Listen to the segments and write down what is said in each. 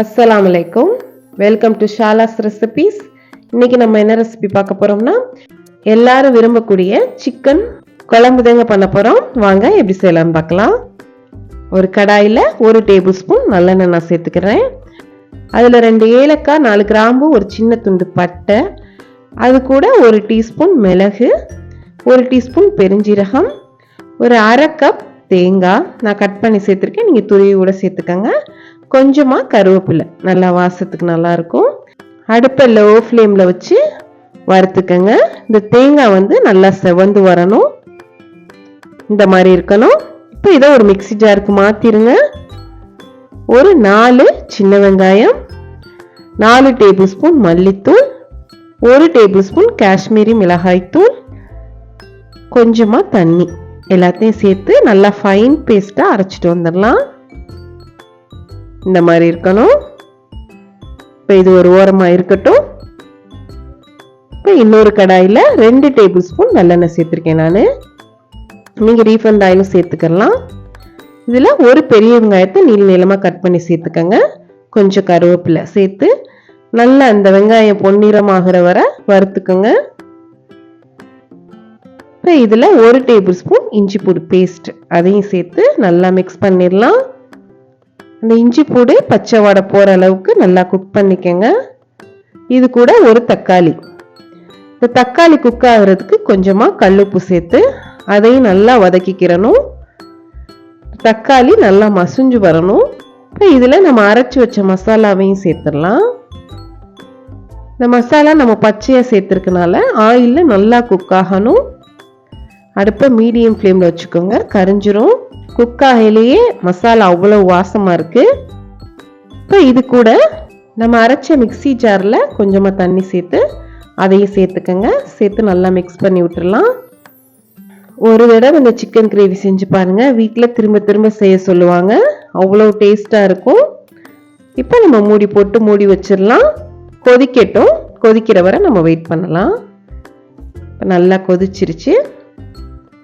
அஸ்ஸலாமு அலைக்கும். Welcome to ஷாலாஸ் recipes இன்னைக்கு நம்ம என்ன ரெசிபி பார்க்க போறோம்னா எல்லாரும் விரும்பக்கூடிய சிக்கன் குழம்பு தேங்க பண்ண போறோம். வாங்க எப்படி செய்யலாம்னு பார்க்கலாம். ஒரு கடாயில் ஒரு டேபிள் ஸ்பூன் நல்லெண்ணெய் நான் சேர்த்துக்கிறேன். அதில் ரெண்டு ஏலக்காய் நாலு கிராம்பு ஒரு சின்ன துண்டு பட்டை. அது கூட ஒரு டீஸ்பூன் மிளகு ஒரு டீஸ்பூன் பெருஞ்சீரகம் ஒரு அரை கப் தேங்காய். நான் கட் பண்ணி சேர்த்துருக்கேன். நீங்கள் துருவி கூட சேர்த்துக்கோங்க. கொஞ்சமாக கருவேப்பிலை. நல்லா வாசத்துக்கு நல்லாயிருக்கும். அடுப்பை லோ ஃப்ளேமில் வச்சு வறுத்துக்கங்க. இந்த தேங்காய் வந்து நல்லா செவந்து வரணும். இந்த மாதிரி இருக்கணும். இப்போ இதை ஒரு மிக்சி ஜாருக்கு மாற்றிடுங்க ஒரு நாலு சின்ன வெங்காயம் நாலு டேபிள் ஸ்பூன் மல்லித்தூள் ஒரு டேபிள் ஸ்பூன் காஷ்மீரி மிளகாய்த்தூள் கொஞ்சமாக தண்ணி. எல்லாத்தையும் சேர்த்து நல்லா ஃபைன் பேஸ்ட்டாக அரைச்சிட்டு வந்துடலாம். இந்த மாதிரி இருக்கணும். இப்போ இது ஒரு ஓரமாக இருக்கட்டும். இப்போ இன்னொரு கடாயில் ரெண்டு டேபிள் ஸ்பூன் நல்லெண்ணெய் சேர்த்துருக்கேன் நான். நீங்கள் ரீஃபண்ட் ஆயிலும் சேர்த்துக்கலாம். இதில் ஒரு பெரிய வெங்காயத்தை நீள் நீளமாக கட் பண்ணி சேர்த்துக்கங்க. கொஞ்சம் கருவேப்பிலை சேர்த்து நல்லா அந்த வெங்காயம் பொன்னிறமாகிற வரை வறுத்துக்கோங்க. இப்போ இதில் ஒரு டேபிள் ஸ்பூன் இஞ்சி பூடு பேஸ்ட் அதையும் சேர்த்து நல்லா மிக்ஸ் பண்ணிடலாம். அந்த இஞ்சி பூடு பச்சை வடை போகிற அளவுக்கு நல்லா குக் பண்ணிக்கோங்க. இது கூட ஒரு தக்காளி. இந்த தக்காளி குக் ஆகிறதுக்கு கொஞ்சமாக கல்லுப்பு சேர்த்து அதையும் நல்லா வதக்கிக்கிறணும். தக்காளி நல்லா மசிஞ்சு வரணும். இப்போ இதில் நம்ம அரைச்சி வச்ச மசாலாவையும் சேர்த்துடலாம். இந்த மசாலா நம்ம பச்சையாக சேர்த்துருக்கனால ஆயிலில் நல்லா குக் ஆகணும். அடுப்பை மீடியம் ஃப்ளேமில் வச்சுக்கோங்க. கரிஞ்சிரும். குக் ஆகையிலேயே மசாலா அவ்வளோ வாசமாக இருக்குது இப்போ இது கூட நம்ம அரைச்ச மிக்சி ஜாரில் கொஞ்சமாக தண்ணி சேர்த்து அதையும் சேர்த்துக்கங்க. சேர்த்து நல்லா மிக்ஸ் பண்ணி விட்டுடலாம் ஒரு தடவை இந்த சிக்கன் கிரேவி செஞ்சு பாருங்கள் வீட்டில் திரும்ப திரும்ப செய்ய சொல்லுவாங்க. அவ்வளோ டேஸ்ட்டாக இருக்கும். இப்போ நம்ம மூடி போட்டு மூடி வச்சிடலாம். கொதிக்கட்டும். கொதிக்கிற வரை நம்ம வெயிட் பண்ணலாம். இப்போ நல்லா கொதிச்சிருச்சு.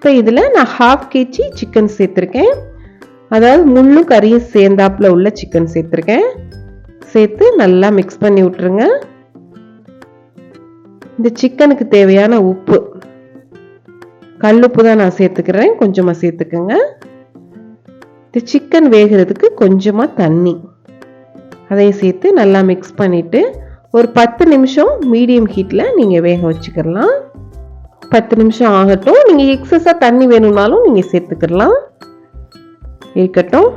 இப்போ இதில் நான் ஹாஃப் கேஜி சிக்கன் சேர்த்துருக்கேன். அதாவது முள்ளும் கறியும் சேர்ந்தாப்பில் உள்ள சிக்கன் சேர்த்துருக்கேன். சேர்த்து நல்லா மிக்ஸ் பண்ணி விட்டுருங்க. இந்த சிக்கனுக்கு தேவையான உப்பு கல்லுப்பு தான் நான் சேர்த்துக்கிறேன். கொஞ்சமாக சேர்த்துக்கோங்க. இந்த சிக்கன் வேகிறதுக்கு கொஞ்சமாக தண்ணி. அதையும் சேர்த்து நல்லா மிக்ஸ் பண்ணிவிட்டு ஒரு பத்து நிமிஷம் மீடியம் ஹீட்டில் நீங்கள் வேக வச்சுக்கலாம். பத்து நிமிஷம் ஆகட்டும். நீங்கள் எக்ஸஸாக தண்ணி வேணும்னாலும் நீங்கள் சேர்த்துக்கலாம். இருக்கட்டும்.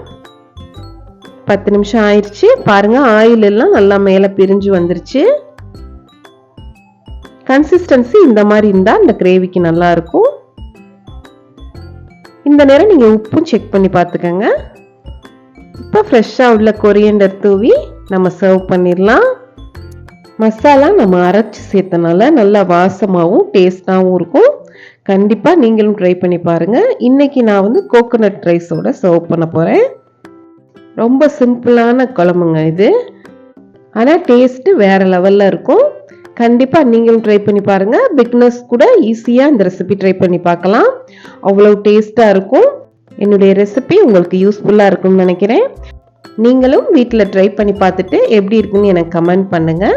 பத்து நிமிஷம் ஆயிடுச்சு பாருங்கள் ஆயில் எல்லாம் நல்லா மேலே பிரிஞ்சு வந்துருச்சு. கன்சிஸ்டன்சி இந்த மாதிரி இருந்தால் இந்த கிரேவிக்கு நல்லா இருக்கும். இந்த நேரம் நீங்கள் உப்பும் செக் பண்ணி பார்த்துக்கோங்க. இப்போ ஃப்ரெஷ்ஷாக உள்ள கொரியண்டர் தூவி நம்ம சர்வ் பண்ணிடலாம். மசாலா நம்ம அரைச்சி சேர்த்தனால நல்லா வாசமாகவும் டேஸ்டாகவும் இருக்கும். கண்டிப்பாக நீங்களும் ட்ரை பண்ணி பாருங்கள் இன்றைக்கி நான் வந்து கோகோனட் ரைஸோட சர்வ் பண்ண போகிறேன் ரொம்ப சிம்பிளான குழம்புங்க இது. ஆனால் டேஸ்ட்டு வேறு லெவலில் இருக்கும். கண்டிப்பாக நீங்களும் ட்ரை பண்ணி பாருங்கள் பிக்னஸ் கூட ஈஸியாக இந்த ரெசிபி ட்ரை பண்ணி பார்க்கலாம். அவ்வளோ டேஸ்ட்டாக இருக்கும். என்னுடைய ரெசிபி உங்களுக்கு யூஸ்ஃபுல்லாக இருக்கும்னு நினைக்கிறேன். நீங்களும் வீட்டில் ட்ரை பண்ணி பார்த்துட்டு எப்படி இருக்குன்னு எனக்கு கமெண்ட் பண்ணுங்கள்